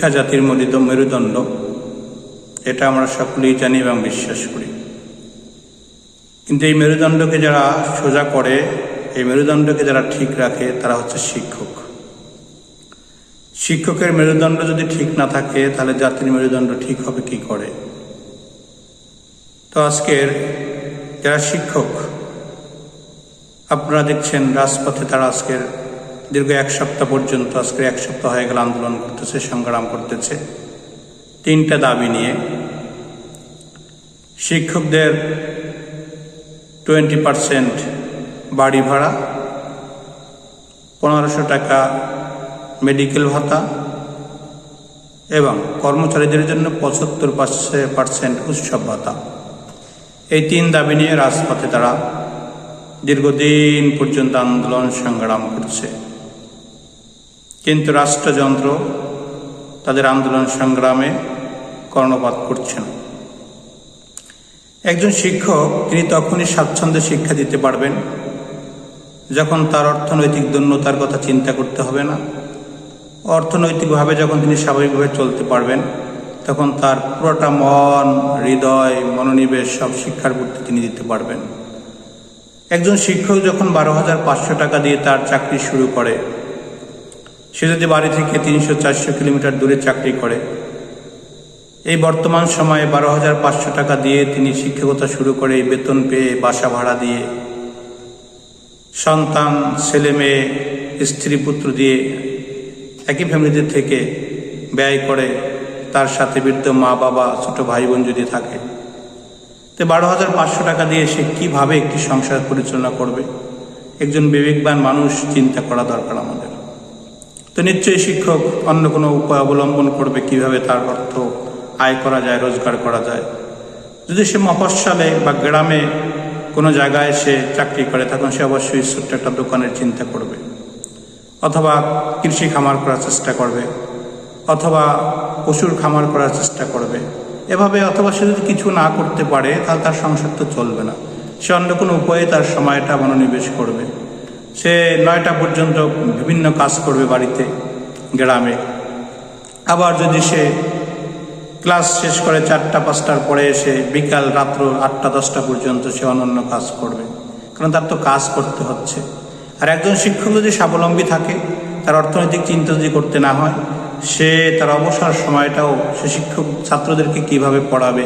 শিক্ষা জাতির মলিত মেরুদণ্ড, এটা আমরা সকলেই জানি এবং বিশ্বাস করি। কিন্তু এই মেরুদণ্ডকে যারা সোজা করে, এই মেরুদণ্ডকে যারা ঠিক রাখে, তারা হচ্ছে শিক্ষক। শিক্ষকের মেরুদণ্ড যদি ঠিক না থাকে, তাহলে জাতির মেরুদণ্ড ঠিক হবে কি করে? তো আজকের যারা শিক্ষক, আপনারা দেখছেন রাজপথে তারা আজকের দীর্ঘ এক সপ্তাহ পর্যন্ত আজকে এক সপ্তাহ হয়ে গেল আন্দোলন করতেছে, সংগ্রাম করতেছে। তিনটা দাবি নিয়ে শিক্ষকদের টোয়েন্টি পারসেন্ট বাড়ি ভাড়া, পনেরোশো টাকা মেডিকেল ভাতা এবং কর্মচারীদের জন্য পঁচাত্তর পার্সেন্ট উৎসব ভাতা। এই তিন দাবি নিয়ে রাজপথে তারা দীর্ঘদিন পর্যন্ত আন্দোলন, সংগ্রাম করছে। কিন্তু রাষ্ট্রযন্ত্র তাদের আন্দোলন সংগ্রামে কর্ণপাত করছেন একজন শিক্ষক, তিনি তখনই স্বাচ্ছন্দ্যে শিক্ষা দিতে পারবেন, যখন তার অর্থনৈতিক দন্যতার কথা চিন্তা করতে হবে না। অর্থনৈতিকভাবে যখন তিনি স্বাভাবিকভাবে চলতে পারবেন, তখন তার পুরোটা মন, হৃদয়, মনোনিবেশ সব শিক্ষার প্রতি তিনি দিতে পারবেন। একজন শিক্ষক যখন বারো হাজার পাঁচশো টাকা দিয়ে তার চাকরি শুরু করে সে যদি বাড়ি থেকে তিনশো চারশো কিলোমিটার দূরে চাকরি করে, এই বর্তমান সময়ে বারো হাজার পাঁচশো টাকা দিয়ে তিনি শিক্ষকতা শুরু করে বেতন পেয়ে বাসা ভাড়া দিয়ে সন্তান, ছেলে মেয়ে, স্ত্রী পুত্র দিয়ে একই ফ্যামিলিদের থেকে ব্যয় করে তার সাথে বৃদ্ধ মা বাবা, ছোট ভাই বোন যদি থাকে, তো বারো হাজার পাঁচশো টাকা দিয়ে সে কীভাবে একটি সংসার পরিচালনা করবে? একজন বিবেকবান মানুষ চিন্তা করা দরকার আমাদের। তো নিশ্চয়ই শিক্ষক অন্য কোনো উপায় অবলম্বন করবে কীভাবে তার অর্থ আয় করা যায়, রোজগার করা যায়? যদি সে মফস্বলে বা গ্রামে কোনো জায়গায় সে চাকরি করে, তখন সে অবশ্যই ছোট্ট একটা দোকানের চিন্তা করবে। অথবা কৃষি খামার করার চেষ্টা করবে, অথবা পশুর খামার করার চেষ্টা করবে। এভাবে অথবা সে যদি কিছু না করতে পারে, তাহলে তার সংসার তো চলবে না। সে অন্য কোনো উপায়ে তার সময়টা মনোনিবেশ করবে। সে নয়টা পর্যন্ত বিভিন্ন কাজ করবে বাড়িতে, গ্রামে। আবার যদি সে ক্লাস শেষ করে চারটা, পাঁচটার পরে এসে বিকাল রাত্র আটটা, দশটা পর্যন্ত সে অনন্য কাজ করবে, কারণ তার তো কাজ করতে হচ্ছে। আর একজন শিক্ষক যদি স্বাবলম্বী থাকে, তার অর্থনৈতিক চিন্তা যদি করতে না হয়, সে তার অবসর সময়টাও সে শিক্ষক ছাত্রদেরকে কীভাবে পড়াবে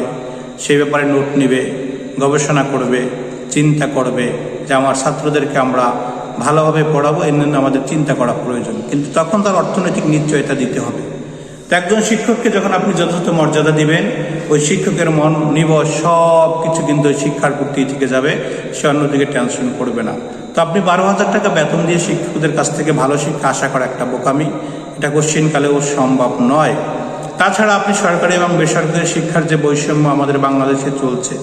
সেই ব্যাপারে নোট নিবে, গবেষণা করবে, চিন্তা করবে যে আমার ছাত্রদেরকে আমরা ভালোভাবে পড়াবো, এর জন্য আমাদের চিন্তা করা প্রয়োজন। কিন্তু তখন তার অর্থনৈতিক নিশ্চয়তা দিতে হবে। তো একজন শিক্ষককে যখন আপনি যথাযথ মর্যাদা দিবেন, ওই শিক্ষকের মন নিবস সব কিছু কিন্তু ওই শিক্ষার প্রতি থেকে যাবে, সে অন্যদিকে টেনশন করবে না। তো আপনি বারো হাজার টাকা বেতন দিয়ে শিক্ষকদের কাছ থেকে ভালো শিক্ষা আশা করা একটা বোকামি, এটা কোশ্চিনকালেও সম্ভব নয়। তাছাড়া আপনি সরকারি এবং বেসরকারি শিক্ষার যে বৈষম্য আমাদের বাংলাদেশে চলছে,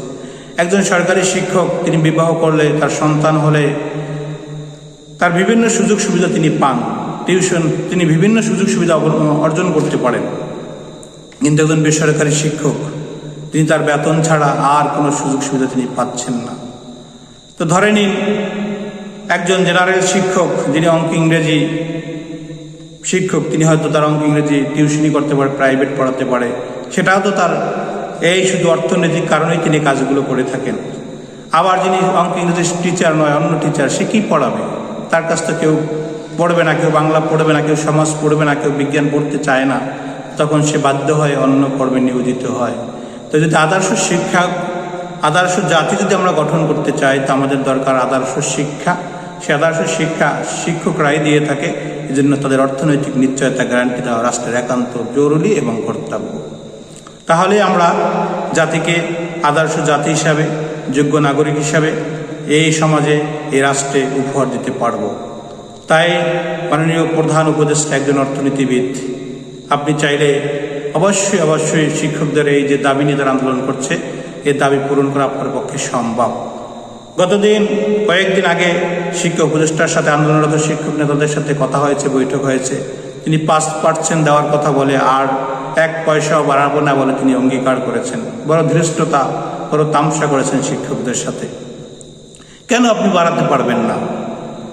একজন সরকারি শিক্ষক, তিনি বিবাহ করলে তার সন্তান হলে তার বিভিন্ন সুযোগ সুবিধা তিনি পান। টিউশন, তিনি বিভিন্ন সুযোগ সুবিধা অর্জন করতে পারেন। কিন্তু একজন বেসরকারি শিক্ষক, তিনি তার বেতন ছাড়া আর কোনো সুযোগ সুবিধা তিনি পাচ্ছেন না। তো ধরে নিন, একজন জেনারেল শিক্ষক, যিনি অঙ্ক ইংরেজি শিক্ষক, তিনি হয়তো তার অঙ্ক ইংরেজি টিউশনি করতে পারে, প্রাইভেট পড়াতে পারে। সেটাও তো তার এই শুধু অর্থনৈতিক কারণেই তিনি কাজগুলো করে থাকেন। আবার যিনি অঙ্ক ইংরেজি টিচার নয়, অন্য টিচার, সে কী পড়াবে? তার কাছ তো কেউ পড়বে না, কেউ বাংলা পড়বে না, কেউ সমাজ পড়বে না, কেউ বিজ্ঞান পড়তে চায় না, তখন সে বাধ্য হয় অন্য কর্মে নিয়োজিত হয়। তো যদি আদর্শ শিক্ষা, আদর্শ জাতি যদি আমরা গঠন করতে চাই, তো আমাদের দরকার আদর্শ শিক্ষা। সে আদর্শ শিক্ষা শিক্ষকরাই দিয়ে থাকে এই জন্য তাদের অর্থনৈতিক নিশ্চয়তা গ্যারান্টি দেওয়া রাষ্ট্রের একান্ত জরুরি এবং কর্তব্য। তাহলে আমরা জাতিকে আদর্শ জাতি হিসাবে, যোগ্য নাগরিক হিসাবে এই সমাজে, এই রাষ্ট্রে উপহার দিতে পারব। তাই মাননীয় প্রধান উপদেষ্টা একজন অর্থনীতিবিদ, আপনি চাইলে অবশ্যই অবশ্যই শিক্ষকদের এই যে দাবি নিয়ে তারা আন্দোলন করছে এই দাবি পূরণ করা আপনার পক্ষে সম্ভব। গতদিন, কয়েকদিন আগে শিক্ষক উপদেষ্টার সাথে আন্দোলনরত শিক্ষক নেতাদের সাথে কথা হয়েছে, বৈঠক হয়েছে। তিনি পাঁচ পার্সেন্ট দেওয়ার কথা বলে আর এক পয়সাও বাড়াবো না বলে তিনি অঙ্গীকার করেছেন। বড় ধৃষ্টতা, বড় তামসা করেছেন শিক্ষকদের সাথে। কেন আপনি বাড়াতে পারবেন না?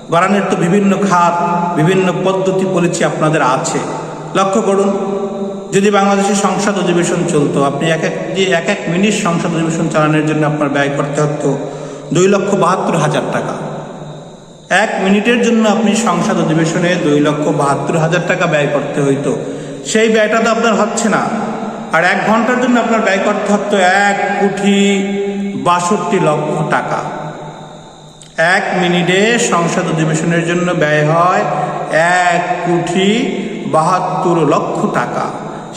বাড়ানোর তো বিভিন্ন খাত, বিভিন্ন পদ্ধতি পলিসি আপনাদের আছে। লক্ষ্য করুন, যদি বাংলাদেশে সংসদ অধিবেশন চলতো, আপনি এক এক যে এক এক মিনিট সংসদ অধিবেশন চালানোর জন্য আপনার ব্যয় করতে হতো দুই লক্ষ বাহাত্তর হাজার টাকা। এক মিনিটের জন্য আপনি সংসদ অধিবেশনে দুই লক্ষ বাহাত্তর হাজার টাকা ব্যয় করতে হইতো। সেই ব্যয়টা তো আপনার হচ্ছে না। আর এক ঘণ্টার জন্য আপনার ব্যয় করতে হতো এক কোটি বাষট্টি লক্ষ টাকা। এক মিনিটে সংসদ অধিবেশনের জন্য ব্যয় হয় এক কোটি বাহাত্তর লক্ষ টাকা।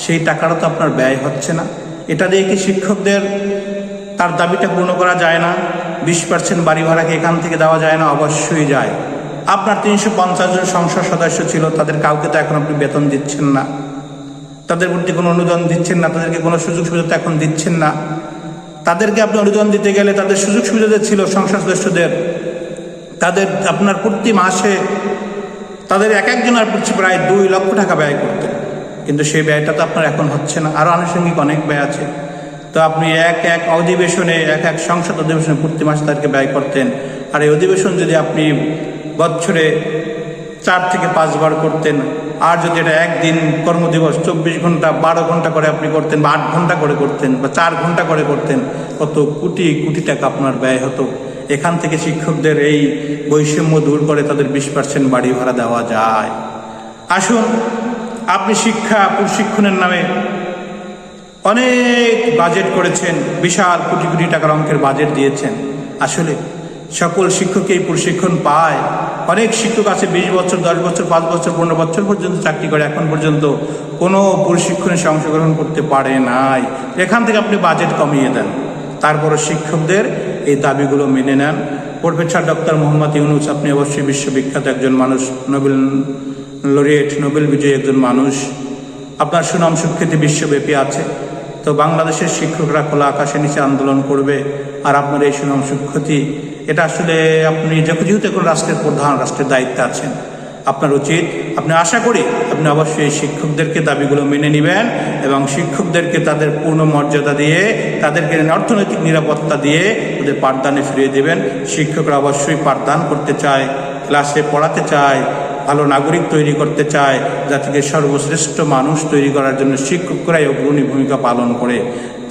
সেই টাকাটা তো আপনার ব্যয় হচ্ছে না। এটা দিয়ে কি শিক্ষকদের তার দাবিটা পূর্ণ করা যায় না? বিশ পার্সেন্ট বাড়ি ভাড়াকে এখান থেকে দেওয়া যায় না? অবশ্যই যায়। আপনার তিনশো পঞ্চাশ জন সংসদ সদস্য ছিল, তাদের কাউকে তো এখন আপনি বেতন দিচ্ছেন না। তাদের প্রতি কোনো অনুদান দিচ্ছেন না, তাদেরকে কোনো সুযোগ সুবিধা তো এখন দিচ্ছেন না। তাদেরকে আপনি অনুদান দিতে গেলে তাদের সুযোগ সুবিধা ছিল সংসদ সদস্যদের। তাদের আপনার প্রতি মাসে তাদের এক একজনের পিছু প্রায় দুই লক্ষ টাকা ব্যয় করতে কিন্তু সেই ব্যয়টা তো আপনার এখন হচ্ছে না। আরও আনুষঙ্গিক অনেক ব্যয় আছে। তো আপনি এক এক অধিবেশনে, এক এক সংসদ অধিবেশনে প্রতি মাসে তাদেরকে ব্যয় করতেন। আর এই অধিবেশন যদি আপনি বছরে চার থেকে পাঁচবার করতেন, আর যদি এটা একদিন কর্মদিবস, চব্বিশ ঘণ্টা, বারো ঘণ্টা করে আপনি করতেন, বা আট ঘণ্টা করে করতেন, বা চার ঘণ্টা করে করতেন, কত কোটি কোটি টাকা আপনার ব্যয় হতো। এখান থেকে শিক্ষকদের এই বৈষম্য দূর করে তাদের বিশ পার্সেন্ট বাড়ি ভাড়া দেওয়া যায়। আসুন, আপনি শিক্ষা প্রশিক্ষণের নামে অনেক বাজেট করেছেন, বিশাল কোটি কোটি টাকার অঙ্কের বাজেট দিয়েছেন। আসলে সকল শিক্ষক এই প্রশিক্ষণ পায়। অনেক শিক্ষক আছে বিশ বছর, দশ বছর, পাঁচ বছর, পনেরো বছর পর্যন্ত চাকরি করে, এখন পর্যন্ত কোনো প্রশিক্ষণে অংশগ্রহণ করতে পারে নাই। এখান থেকে আপনি বাজেট কমিয়ে দেন। তারপরও শিক্ষকদের এই দাবিগুলো মেনে নেন। প্রফেসর ডক্টর মোহাম্মদ ইউনুস, আপনি অবশ্যই বিশ্ববিখ্যাত একজন মানুষ, নোবেল লরিয়েট, নোবেল বিজয়ী একজন মানুষ। আপনার সুনাম সুখ্যাতি বিশ্বব্যাপী আছে। তো বাংলাদেশের শিক্ষকরা খোলা আকাশে নিচে আন্দোলন করবে আর আপনার এই সুনাম সুখ্যাতি এটা আসলে আপনি যেহেতু এখন রাষ্ট্রের প্রধান, রাষ্ট্রের দায়িত্বে আছেন। আপনার উচিত, আপনি আশা করি আপনি অবশ্যই শিক্ষকদেরকে দাবিগুলো মেনে নেবেন এবং শিক্ষকদেরকে তাদের পূর্ণ মর্যাদা দিয়ে, তাদেরকে অর্থনৈতিক নিরাপত্তা দিয়ে ওদের পাঠদানে ফিরিয়ে দেবেন। শিক্ষকরা অবশ্যই পাঠদান করতে চায়, ক্লাসে পড়াতে চায়, ভালো নাগরিক তৈরি করতে চায়, জাতিকে সর্বশ্রেষ্ঠ মানুষ তৈরি করার জন্য শিক্ষকরাই অগ্রণী ভূমিকা পালন করে।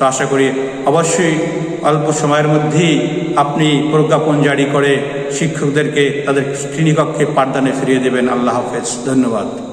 তো আশা করি অবশ্যই অল্প সময়ের মধ্যেই আপনি প্রজ্ঞাপন জারি করে শিক্ষকদেরকে তাদের শ্রেণীকক্ষে পাঠদানে ফিরিয়ে দেবেন। আল্লাহ হাফেজ। ধন্যবাদ।